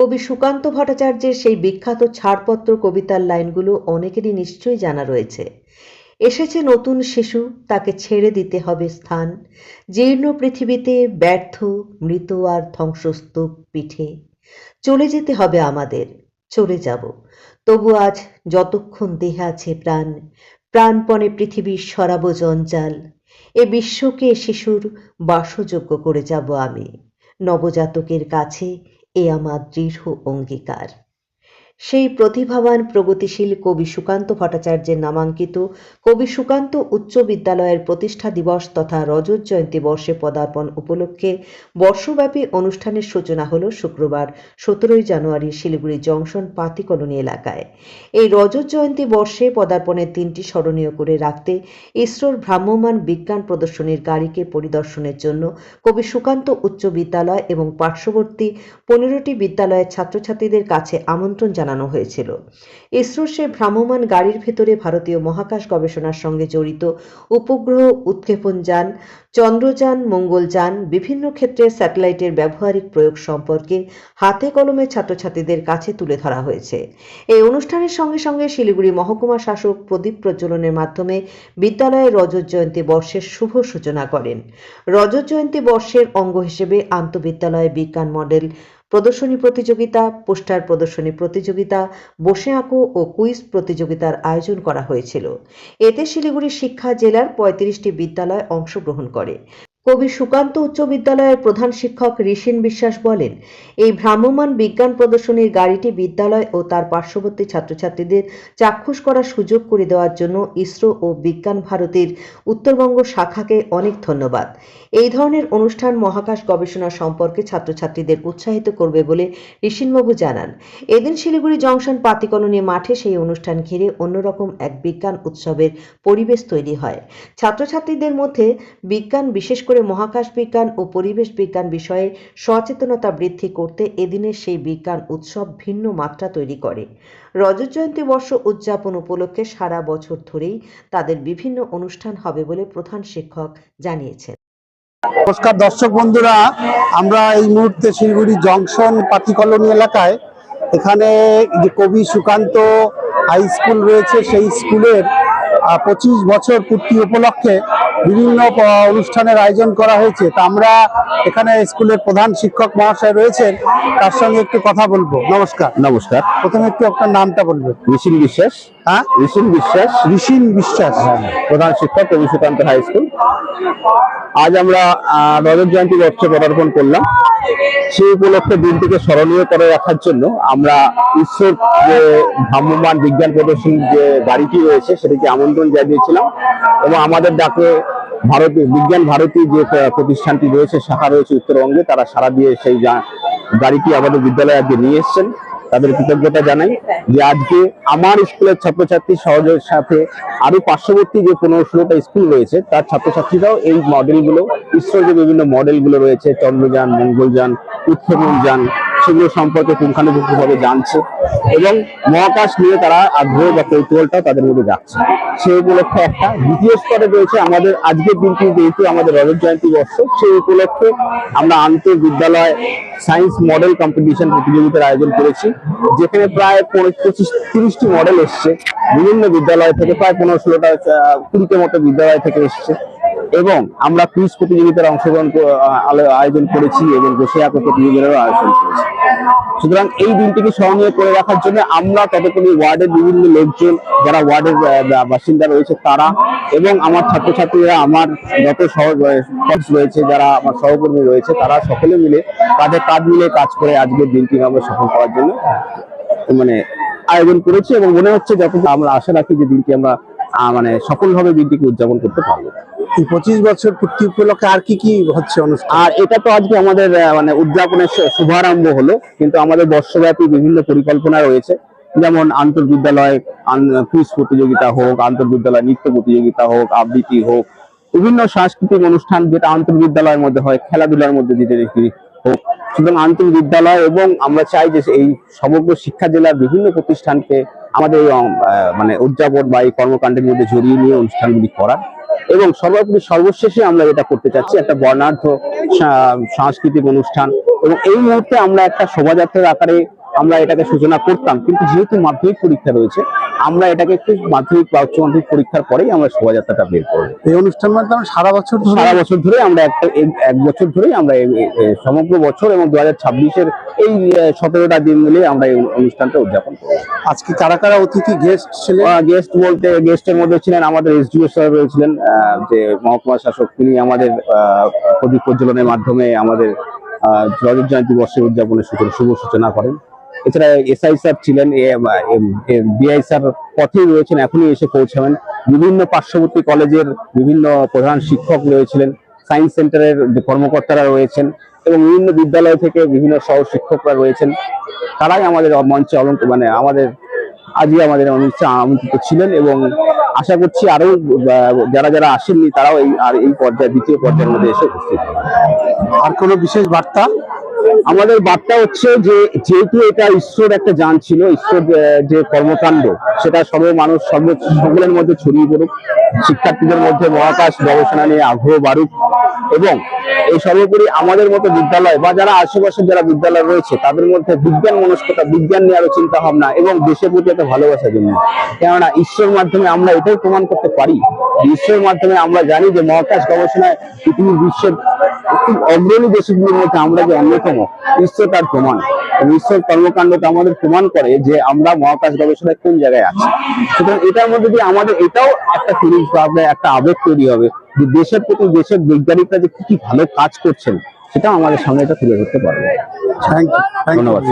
কবি সুকান্ত ভট্টাচার্যের সেই বিখ্যাত ছাড়পত্র কবিতার লাইনগুলো অনেকেরই নিশ্চয়ই জানা রয়েছে। এসেছে নতুন শিশু, তাকে ছেড়ে দিতে হবে স্থান। জীর্ণ পৃথিবীতে ব্যর্থ, মৃত আর ধ্বংসস্তূপ পিঠে। চলে যেতে হবে আমাদের, চলে যাব। তবু আজ যতক্ষণ দেহে আছে প্রাণ, প্রাণপণে পৃথিবীর সরাব জঞ্জাল। এ বিশ্বকে শিশুর বাসযোগ্য করে যাব আমি। নবজাতকের কাছে এ আমার দৃঢ় অঙ্গীকার। সেই প্রতিভাবান, প্রগতিশীল কবি সুকান্ত ভট্টাচার্যের নামাঙ্কিত কবি সুকান্ত উচ্চ বিদ্যালয়ের প্রতিষ্ঠা দিবস তথা রজত জয়ন্তী বর্ষে পদার্পণ উপলক্ষে বর্ষব্যাপী অনুষ্ঠানের সূচনা হল শুক্রবার, সতেরোই জানুয়ারি, শিলিগুড়ি জংশন পাতি কলোনি এলাকায়। এই রজত জয়ন্তী বর্ষে পদার্পণের দিনটি স্মরণীয় করে রাখতে ইসরোর ভ্রাম্যমান বিজ্ঞান প্রদর্শনীর গাড়িকে পরিদর্শনের জন্য কবি সুকান্ত উচ্চ বিদ্যালয় এবং পার্শ্ববর্তী পনেরোটি বিদ্যালয়ের ছাত্রছাত্রীদের কাছে আমন্ত্রণ জানানো হয়েছিল। ইসরোর সে ভ্রাম্যমাণ গাড়ির ভেতরে ভারতীয় মহাকাশ গবেষণার সঙ্গে জড়িত উপগ্রহ উৎক্ষেপণ যান, চন্দ্রযান, মঙ্গলযান, বিভিন্ন ক্ষেত্রে স্যাটেলাইটের ব্যবহারিক প্রয়োগ সম্পর্কে হাতে কলমে ছাত্রছাত্রীদের কাছে তুলে ধরা হয়েছে। এই অনুষ্ঠানের সঙ্গে সঙ্গে শিলিগুড়ি মহকুমা শাসক প্রদীপ প্রজ্বলনের মাধ্যমে বিদ্যালয়ে রজত জয়ন্তী বর্ষের শুভ সূচনা করেন। রজত জয়ন্তী বর্ষের অঙ্গ হিসেবে আন্তঃবিদ্যালয় বিজ্ঞান মডেল প্রদর্শনী প্রতিযোগিতা, পোস্টার প্রদর্শনী প্রতিযোগিতা, বসে আঁকো ও কুইজ প্রতিযোগিতার আয়োজন করা হয়েছিল। এতে শিলিগুড়ি শিক্ষা জেলার পঁয়ত্রিশটি বিদ্যালয় অংশগ্রহণ করে। কবি সুকান্ত উচ্চ বিদ্যালয়ের প্রধান শিক্ষক ঋষিন বিশ্বাস বলেন, এই ভ্রাম্যমান বিজ্ঞান প্রদর্শনীর গাড়িটি বিদ্যালয় ও তার পার্শ্ববর্তী ছাত্রছাত্রীদের চাক্ষুষ করার সুযোগ করে দেওয়ার জন্য ইসরো ও বিজ্ঞান ভারতীর উত্তরবঙ্গ শাখাকে অনেক ধন্যবাদ। এই ধরনের অনুষ্ঠান মহাকাশ গবেষণা সম্পর্কে ছাত্রছাত্রীদের উৎসাহিত করবে বলে ঋষিনবাবু জানান। এদিন শিলিগুড়ি জংশন পাতিকলনী মাঠে সেই অনুষ্ঠান ঘিরে অন্যরকম এক বিজ্ঞান উৎসবের পরিবেশ তৈরি হয়। ছাত্রছাত্রীদের মধ্যে বিজ্ঞান বিশেষ করে মহাকাশ বিজ্ঞান ও পরিবেশ বিজ্ঞান বিষয়ে সচেতনতা বৃদ্ধি করতে এদিনের সেই বিজ্ঞান উৎসব ভিন্ন মাত্রা তৈরি করে। রজত জয়ন্তী বর্ষ উদযাপন উপলক্ষে সারা বছর ধরেই তাদের বিভিন্ন অনুষ্ঠান হবে বলে প্রধান শিক্ষক জানিয়েছেন। নমস্কার দর্শক বন্ধুরা, আমরা এই মুহূর্তে শিলিগুড়ি জংশন পাতি কলোনি এলাকায়। এখানে যে কবি সুকান্ত হাই স্কুল রয়েছে, সেই স্কুলের পঁচিশ বছর পূর্তি উপলক্ষে বিভিন্ন অনুষ্ঠানের আয়োজন করা হয়েছে। তা আমরা এখানে স্কুলের প্রধান শিক্ষক মহাশয় রয়েছেন তার সঙ্গে একটু কথা বলব। নমস্কার। নমস্কার। প্রথমে একটু আপনার নামটা বলবেন। মিছিল বিশ্বাস। হ্যাঁ? ঋষিন বিশ্বাস। ঋষিন বিশ্বাস প্রধান শিক্ষক কবি সুকান্ত হাই স্কুল। আজ আমরা রজত জয়ন্তী বর্ষে পদার্পণ করলাম। সেই উপলক্ষে দিনটিকে স্মরণীয় করে রাখার জন্য আমরা ইসরোর যে ভ্রাম্যমান বিজ্ঞান প্রদর্শনীর যে গাড়িটি রয়েছে সেটিকে আমন্ত্রণ জানিয়েছিলাম এবং আমাদের ডাকে ভারতীয় বিজ্ঞান ভারতী যে প্রতিষ্ঠানটি রয়েছে শাখা রয়েছে উত্তরবঙ্গে তারা সারা দিয়ে সেই গাড়িটি আমাদের বিদ্যালয়ে আজকে নিয়ে এসেছেন। তাদের কৃতজ্ঞতা জানাই যে আজকে আমার স্কুলের ছাত্রছাত্রী সহযোগের সাথে আরও পার্শ্ববর্তী যে পনেরো ষোলোটা স্কুল রয়েছে, তার ছাত্রছাত্রীরাও এই মডেলগুলো ইসরোর যে বিভিন্ন মডেলগুলো রয়েছে, চন্দ্রযান, মঙ্গলযান উৎক্ষেপণ যান সেগুলো সম্পর্কে পুঙ্খানুপুঙ্খভাবে জানছে এবং মহাকাশ নিয়ে তারা আগ্রহ বা কৌতূহলটাও তাদের মধ্যে যাচ্ছে সেই উপলক্ষে একটা দ্বিতীয় স্তরে রয়েছে আমাদের আজকের দিনটি, যেহেতু আমাদের রজত জয়ন্তী বর্ষ সেই উপলক্ষে আমরা আন্তঃ বিদ্যালয় সায়েন্স মডেল কম্পিটিশন প্রতিযোগিতার আয়োজন করেছি, যেখানে প্রায় পঁচিশ তিরিশটি মডেল এসছে। বিভিন্ন বিদ্যালয় থেকে প্রায় পনেরো, ষোলোটা কুড়িতে মতো বিদ্যালয় থেকে এসছে। এবং আমরা কুইজ প্রতিযোগিতার অংশগ্রহণ আয়োজন করেছি এবং বসে আঁকো প্রতিযোগিতারও আয়োজন করেছি। সুতরাং এই দিনটিকে স্মরণীয় করে রাখার জন্য আমরা ততক্ষণই ওয়ার্ডের বিভিন্ন লোকজন, যারা ওয়ার্ডের বাসিন্দা রয়েছে তারা এবং আমার ছাত্রছাত্রীরা, আমার যত সহ রয়েছে, যারা আমার সহকর্মী রয়েছে, তারা সকলে মিলে কাঁধে কাঁধ মিলে কাজ করে আজকের দিনটি আমরা সফল করার জন্য মানে আয়োজন করেছি এবং মনে হচ্ছে যত আমরা আশা রাখি যে দিনটি আমরা মানে সফলভাবে দিনটিকে উদযাপন করতে পারব। পঁচিশ বছর পূর্তি উপলক্ষে আর কি কি হচ্ছে অনুষ্ঠান? আর এটা তো আজকে আমাদের মানে উদযাপনের শুভারম্ভ হলো কিন্তু আমাদের বর্ষব্যাপী বিভিন্ন পরিকল্পনা রয়েছে। যেমন আন্তর্বিদ্যালয় কুইজ প্রতিযোগিতা হোক আন্তর্বিদ্যালয় নৃত্য প্রতিযোগিতা হোক আবৃত্তি হোক বিভিন্ন সাংস্কৃতিক অনুষ্ঠান যেটা আন্তর্বিদ্যালয়ের মধ্যে হয় খেলাধুলার মধ্যে যেটা দেখি হোক। সুতরাং আন্তর্বিদ্যালয় এবং আমরা চাই যে এই সমগ্র শিক্ষা জেলার বিভিন্ন প্রতিষ্ঠানকে আমাদের মানে উদযাপন বা এই কর্মকাণ্ডের মধ্যে জড়িয়ে নিয়ে অনুষ্ঠানগুলি করা। এবং সর্বোপরি সর্বশেষে আমরা যেটা করতে চাচ্ছি, একটা বর্ণাঢ্য সাংস্কৃতিক অনুষ্ঠান। এবং এই মুহূর্তে আমরা একটা শোভাযাত্রার আকারে আমরা এটাকে সূচনা করতাম কিন্তু যেহেতু মাধ্যমিক পরীক্ষা রয়েছে আমরা এটাকে একটু মাধ্যমিক বা উচ্চ মাধ্যমিক পরীক্ষার পরেই আমরা শোভাযাত্রাটা বের করব। এই অনুষ্ঠান মাধ্যমে সারা বছর সারা বছর ধরে আমরা একটা এক বছর ধরেই আমরা সমগ্র বছর এবং দু হাজার ছাব্বিশের এই সতেরোটা দিন মিলে আমরা এই অনুষ্ঠানটা উদযাপন করি আজকে কারা কারা অতিথি গেস্ট ছিলেন? গেস্ট বলতে গেস্টের মধ্যে ছিলেন আমাদের এসডিও সাহেব রয়েছিলেন যে মহকুমা শাসক তিনি আমাদের প্রদীপ প্রজ্বলনের মাধ্যমে আমাদের রজত জয়ন্তী বর্ষের উদযাপনের সূচনা শুভ সূচনা করেন। এছাড়া এসআই স্যার ছিলেন বিআই স্যার পথেই রয়েছেন এখনই এসে পৌঁছাবেন। বিভিন্ন পার্শ্ববর্তী কলেজের বিভিন্ন প্রধান শিক্ষক রয়েছিলেন সায়েন্স সেন্টারের কর্মকর্তারা রয়েছেন এবং বিভিন্ন বিদ্যালয় থেকে বিভিন্ন সহ শিক্ষকরা রয়েছেন। তারাই আমাদের মঞ্চে অলঙ্ক মানে আমাদের আজই আমাদের অনুষ্ঠানে আমন্ত্রিত ছিলেন এবং আশা করছি আরও আহ, যারা যারা আসেননি তারাও এই আর এই পর্যায়ে দ্বিতীয় পর্যায়ের মধ্যে এসে উপস্থিত আর কোনো বিশেষ বার্তা? আমাদের বার্তা হচ্ছে যে, যেহেতু এটা ঈশ্বর একটা যান ছিল, ঈশ্বর যে কর্মকাণ্ড, সেটা সর্ব মানুষ, সর্ব সকলের মধ্যে ছড়িয়ে পড়ুক। শিক্ষার্থীদের মধ্যে মহাকাশ গবেষণা নিয়ে আগ্রহ বাড়ুক এবং এই সর্বোপরি আমাদের মতো বিদ্যালয় বা যারা আশেপাশে যারা বিদ্যালয় রয়েছে, তাদের মধ্যে বিজ্ঞান মনস্কতা, বিজ্ঞান নিয়ে আরও চিন্তা ভাবনা এবং দেশের প্রতি একটা ভালোবাসা জন্য। কেননা ঈশ্বর মাধ্যমে আমরা এটাই প্রমাণ করতে পারি ঈশ্বরের মাধ্যমে আমরা জানি যে মহাকাশ গবেষণায় পৃথিবীর বিশ্বের অগ্রণী দেশগুলির মধ্যে আমরা যে অন্যতম, ঈশ্বর তার প্রমাণ। ঈশ্বর কর্মকাণ্ডকে আমাদের প্রমাণ করে যে আমরা মহাকাশ গবেষণায় কোন জায়গায় আছি। সুতরাং এটার মধ্যে দিয়ে আমাদের এটাও একটা ফিলিংস বা আপনার একটা আবেগ তৈরি হবে যে দেশের প্রতি দেশের বৈজ্ঞানিকরা যে কি কি ভালো কাজ করছেন সেটা আমাদের সামনে এটা তুলে ধরতে পারবে ধন্যবাদ।